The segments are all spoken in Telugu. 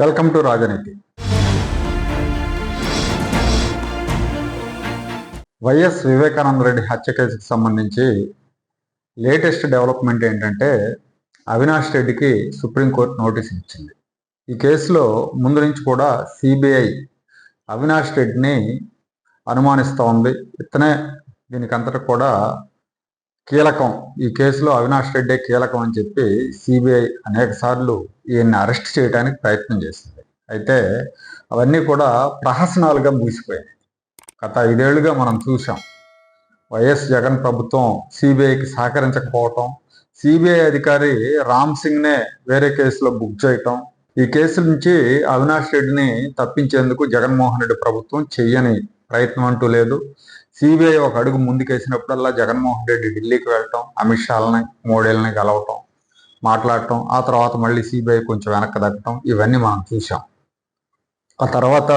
Welcome to Rajaneeti. YS Vivekananda Reddy హత్య కేసుకు సంబంధించి లేటెస్ట్ డెవలప్మెంట్ ఏంటంటే అవినాష్ రెడ్డికి సుప్రీంకోర్టు నోటీస్ ఇచ్చింది. ఈ కేసులో ముందు నుంచి కూడా సిబిఐ అవినాష్ రెడ్డిని అనుమానిస్తూ ఉంది. ఇతనే దీనికంతటా కూడా కీలకం. ఈ కేసులో అవినాష్ రెడ్డే కీలకం అని చెప్పి సిబిఐ అనేక సార్లు ఈయన్ని అరెస్ట్ చేయడానికి ప్రయత్నం చేసింది. అయితే అవన్నీ కూడా ప్రహసనాలుగా ముగిసిపోయాయి గత ఐదేళ్ళుగా మనం చూసాం వైఎస్ జగన్ ప్రభుత్వం సిబిఐకి సహకరించకపోవటం సిబిఐ అధికారి రామ్ సింగ్నే వేరే కేసులో బుక్ చేయటం ఈ కేసు నుంచి అవినాష్ రెడ్డిని తప్పించేందుకు జగన్మోహన్ రెడ్డి ప్రభుత్వం చెయ్యని ప్రయత్నం అంటూ లేదు. సిబిఐ ఒక అడుగు ముందుకేసినప్పుడల్లా జగన్మోహన్ రెడ్డి ఢిల్లీకి వెళ్ళటం అమిత్ షాలని మోడీలని కలవటం మాట్లాడటం ఆ తర్వాత మళ్ళీ సిబిఐ కొంచెం వెనక్కి తగ్గటం ఇవన్నీ మనం చూసాం ఆ తర్వాత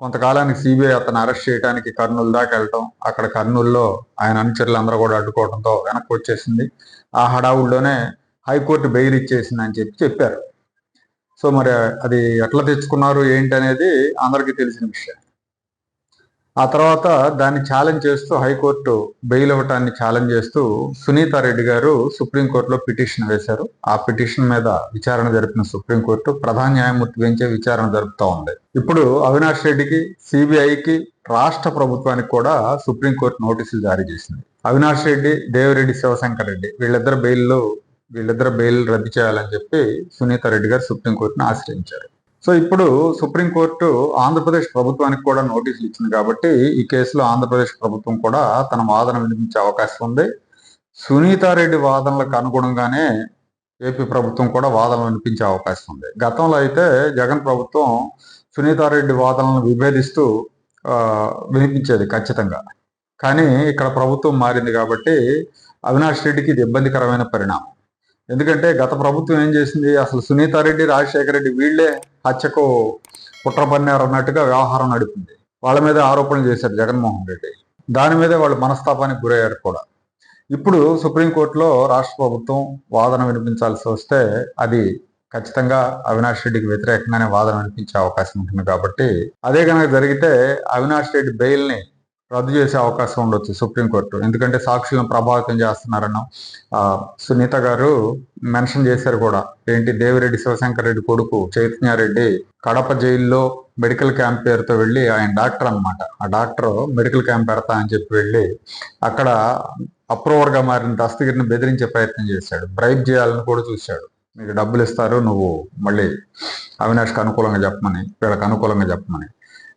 కొంతకాలానికి సిబిఐ అతను అరెస్ట్ చేయడానికి కర్నూలు దాకా వెళ్ళటం అక్కడ కర్నూలులో ఆయన అనుచరులు అందరూ కూడా అడ్డుకోవడంతో వెనక్కి వచ్చేసింది. ఆ హడావుల్లోనే హైకోర్టు బెయిల్ ఇచ్చేసింది అని చెప్పి చెప్పారు. సో మరి అది ఎట్లా తెచ్చుకున్నారు ఏంటి అనేది అందరికీ తెలిసిన విషయం. ఆ తర్వాత దాన్ని ఛాలెంజ్ చేస్తూ హైకోర్టు బెయిల్ అవ్వటాన్ని ఛాలెంజ్ చేస్తూ సునీత రెడ్డి గారు సుప్రీంకోర్టులో పిటిషన్ వేశారు. ఆ పిటిషన్ మీద విచారణ జరిపిన సుప్రీంకోర్టు ప్రధాన న్యాయమూర్తి బెంచే విచారణ జరుపుతూ ఉంది. ఇప్పుడు అవినాష్ రెడ్డికి సిబిఐకి రాష్ట్ర ప్రభుత్వానికి కూడా సుప్రీంకోర్టు నోటీసులు జారీ చేసింది. అవినాష్ రెడ్డి దేవిరెడ్డి శివశంకర్ రెడ్డి వీళ్ళిద్దరు బెయిల్లో వీళ్ళిద్దరు బెయిల్ రద్దు చేయాలని చెప్పి సునీత రెడ్డి గారు సుప్రీంకోర్టును ఆశ్రయించారు. సో ఇప్పుడు సుప్రీంకోర్టు ఆంధ్రప్రదేశ్ ప్రభుత్వానికి కూడా నోటీసులు ఇచ్చింది కాబట్టి ఈ కేసులో ఆంధ్రప్రదేశ్ ప్రభుత్వం కూడా తన వాదన వినిపించే అవకాశం ఉంది. సునీతారెడ్డి వాదనలకు అనుగుణంగానే ఏపీ ప్రభుత్వం కూడా వాదనలు వినిపించే అవకాశం ఉంది. గతంలో అయితే జగన్ ప్రభుత్వం సునీతారెడ్డి వాదనలను విభేదిస్తూ వినిపించేది ఖచ్చితంగా. కానీ ఇక్కడ ప్రభుత్వం మారింది కాబట్టి అవినాష్ రెడ్డికి ఇది ఇబ్బందికరమైన పరిణామం. ఎందుకంటే గత ప్రభుత్వం ఏం చేసింది? అసలు సునీతారెడ్డి రాజశేఖర రెడ్డి వీళ్ళే హత్యకు కుట్రపన్నారు అన్నట్టుగా వ్యవహారం నడిపింది. వాళ్ళ మీద ఆరోపణలు చేశారు జగన్మోహన్ రెడ్డి. దాని మీదే వాళ్ళు మనస్తాపానికి గురయ్యారు కూడా. ఇప్పుడు సుప్రీంకోర్టులో రాష్ట్ర ప్రభుత్వం వాదన వినిపించాల్సి వస్తే అది ఖచ్చితంగా అవినాష్ రెడ్డికి వ్యతిరేకంగానే వాదన వినిపించే అవకాశం ఉంటుంది కాబట్టి అదే కనుక జరిగితే అవినాష్ రెడ్డి బెయిల్ని రద్దు చేసే అవకాశం ఉండొచ్చు సుప్రీంకోర్టు ఎందుకంటే సాక్షులను ప్రభావితం చేస్తున్నారన్న. సునీత గారు మెన్షన్ చేశారు కూడా. ఏంటి? దేవిరెడ్డి శివశంకర్ రెడ్డి కొడుకు చైతన్యారెడ్డి కడప జైల్లో మెడికల్ క్యాంప్ పేరుతో వెళ్ళి ఆయన డాక్టర్ అనమాట ఆ డాక్టర్ మెడికల్ క్యాంప్ పెడతా అని చెప్పి వెళ్ళి అక్కడ అప్రూవర్గా మారిన దస్తగిరిని బెదిరించే ప్రయత్నం చేశాడు. బ్రైబ్ చేయాలని కూడా చూశాడు. మీకు డబ్బులు ఇస్తారు నువ్వు మళ్ళీ అవినాష్కి అనుకూలంగా చెప్పమని వీళ్ళకి అనుకూలంగా చెప్పమని.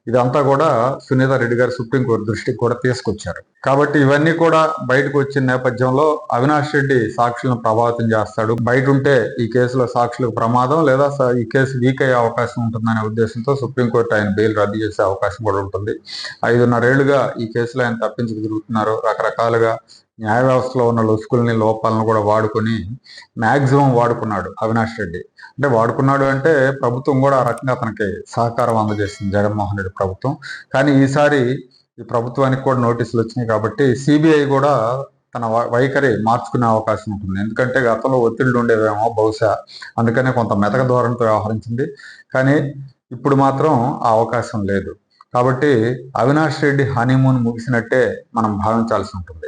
ఇదంతా కూడా సునీత రెడ్డి గారు సుప్రీంకోర్టు దృష్టికి కూడా తీసుకొచ్చారు. కాబట్టి ఇవన్నీ కూడా బయటకు వచ్చిన నేపథ్యంలో అవినాష్ రెడ్డి సాక్షులను ప్రభావితం చేస్తాడు. బయట ఉంటే ఈ కేసులో సాక్షులకు ప్రమాదం లేదా స- ఈ కేసు వీక్ అయ్యే అవకాశం ఉంటుందనే ఉద్దేశంతో సుప్రీంకోర్టు ఆయన బెయిల్ రద్దు చేసే అవకాశం కూడా ఉంటుంది. ఐదున్నరేళ్ళుగా ఈ కేసులో ఆయన తప్పించుకు తిరుగుతున్నారు. రకరకాలుగా న్యాయ వ్యవస్థలో ఉన్న లొసుకుల్ని లోపాలను కూడా వాడుకొని మ్యాక్సిమం వాడుకున్నాడు అవినాష్ రెడ్డి. అంటే వాడుకున్నాడు అంటే ప్రభుత్వం కూడా ఆ రకంగా అతనికి సహకారం అందజేసింది జగన్మోహన్ రెడ్డి ప్రభుత్వం. కానీ ఈసారి ఈ ప్రభుత్వానికి కూడా నోటీసులు వచ్చినాయి కాబట్టి సిబిఐ కూడా తన వై- వైఖరి మార్చుకునే అవకాశం ఉంటుంది. ఎందుకంటే గతంలో ఒత్తిళ్ళు ఉండేవేమో బహుశా. అందుకనే కొంత మెతక ధోరణితో వ్యవహరించింది. కానీ ఇప్పుడు మాత్రం ఆ అవకాశం లేదు. కాబట్టి అవినాష్ రెడ్డి హనీమూన్ ముగిసినట్టే మనం భావించాల్సి ఉంటుంది.